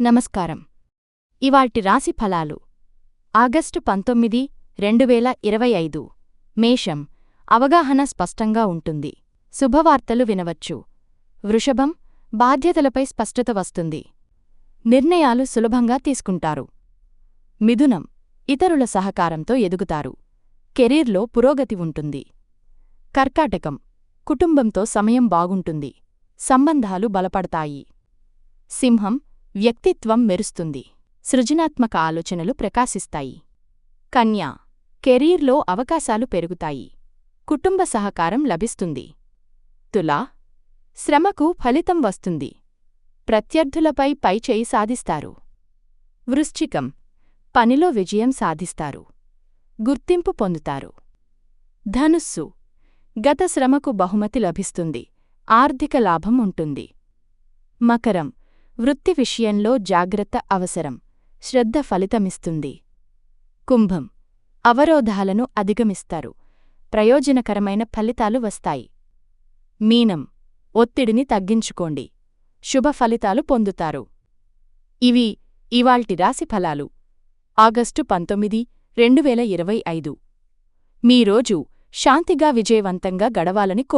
నమస్కారం. ఇవాల్టి రాశి ఫలాలు. ఆగస్టు పంతొమ్మిది రెండువేల ఇరవై ఐదు. మేషం. అవగాహన స్పష్టంగా ఉంటుంది. శుభవార్తలు వినవచ్చు. వృషభం. బాధ్యతలపై స్పష్టత వస్తుంది. నిర్ణయాలు సులభంగా తీసుకుంటారు. మిథునం. ఇతరుల సహకారంతో ఎదుగుతారు. కెరీర్లో పురోగతి ఉంటుంది. కర్కాటకం. కుటుంబంతో సమయం బాగుంటుంది. సంబంధాలు బలపడతాయి. సింహం. వ్యక్తిత్వం మెరుస్తుంది. సృజనాత్మక ఆలోచనలు ప్రకాశిస్తాయి. కన్యా కెరీర్లో అవకాశాలు పెరుగుతాయి. కుటుంబ సహకారం లభిస్తుంది. తులా శ్రమకు ఫలితం వస్తుంది. ప్రత్యర్థులపై పైచేయి సాధిస్తారు. వృశ్చికం పనిలో విజయం సాధిస్తారు. గుర్తింపు పొందుతారు. ధనుస్సు గత శ్రమకు బహుమతి లభిస్తుంది. ఆర్థిక లాభం ఉంటుంది. మకరం వృత్తి విషయంలో జాగ్రత్త అవసరం. శ్రద్ధ ఫలితమిస్తుంది. కుంభం. అవరోధాలను అధిగమిస్తారు. ప్రయోజనకరమైన ఫలితాలు వస్తాయి. మీనం. ఒత్తిడిని తగ్గించుకోండి. శుభ ఫలితాలు పొందుతారు. ఇవి ఇవాల్టి రాశి ఫలాలు. ఆగస్టు పంతొమ్మిది రెండు వేల ఇరవై ఐదు. మీ రోజు శాంతిగా విజయవంతంగా గడవాలని కో